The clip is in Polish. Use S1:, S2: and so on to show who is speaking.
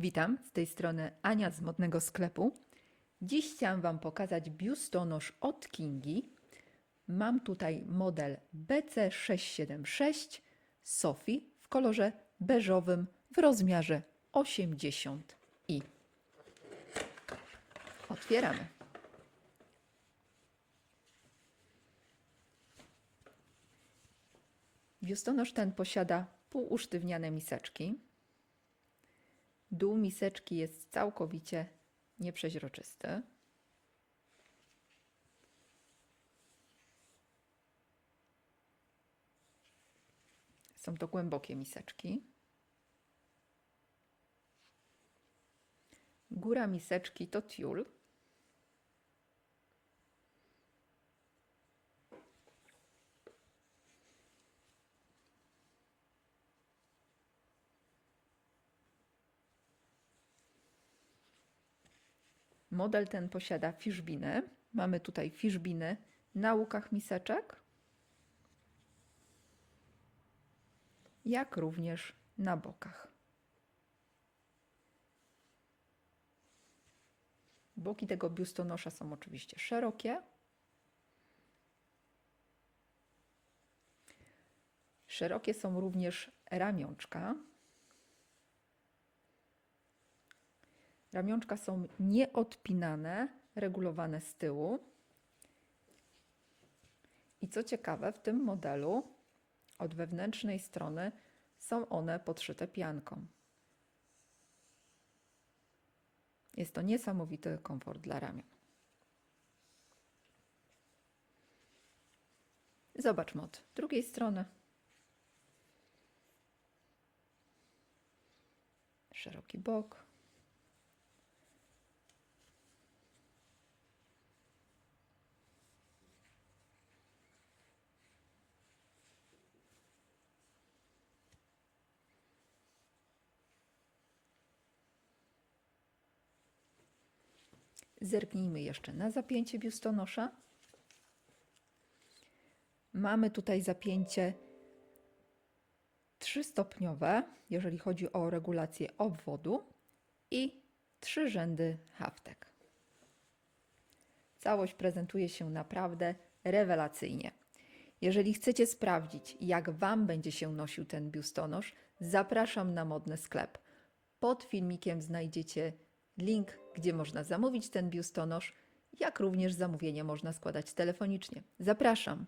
S1: Witam, z tej strony Ania z modnego sklepu. Dziś chciałam Wam pokazać biustonosz od Kingi. Mam tutaj model BC676 Sophie w kolorze beżowym w rozmiarze 80 i. Otwieramy. Biustonosz ten posiada półusztywniane miseczki. Dół miseczki jest całkowicie nieprzeźroczysty. Są to głębokie miseczki. Góra miseczki to tiul. Model ten posiada fiszbiny. Mamy tutaj fiszbiny na łukach miseczek, jak również na bokach. Boki tego biustonosza są oczywiście szerokie. Szerokie są również ramionczka. Ramionczka są nieodpinane, regulowane z tyłu. I co ciekawe, w tym modelu od wewnętrznej strony są one podszyte pianką. Jest to niesamowity komfort dla ramion. Zobaczmy od drugiej strony. Szeroki bok. Zerknijmy jeszcze na zapięcie biustonosza. Mamy tutaj zapięcie trzystopniowe, jeżeli chodzi o regulację obwodu i trzy rzędy haftek. Całość prezentuje się naprawdę rewelacyjnie. Jeżeli chcecie sprawdzić, jak Wam będzie się nosił ten biustonosz, zapraszam na modny sklep. Pod filmikiem znajdziecie link, gdzie można zamówić ten biustonosz, jak również zamówienie można składać telefonicznie. Zapraszam!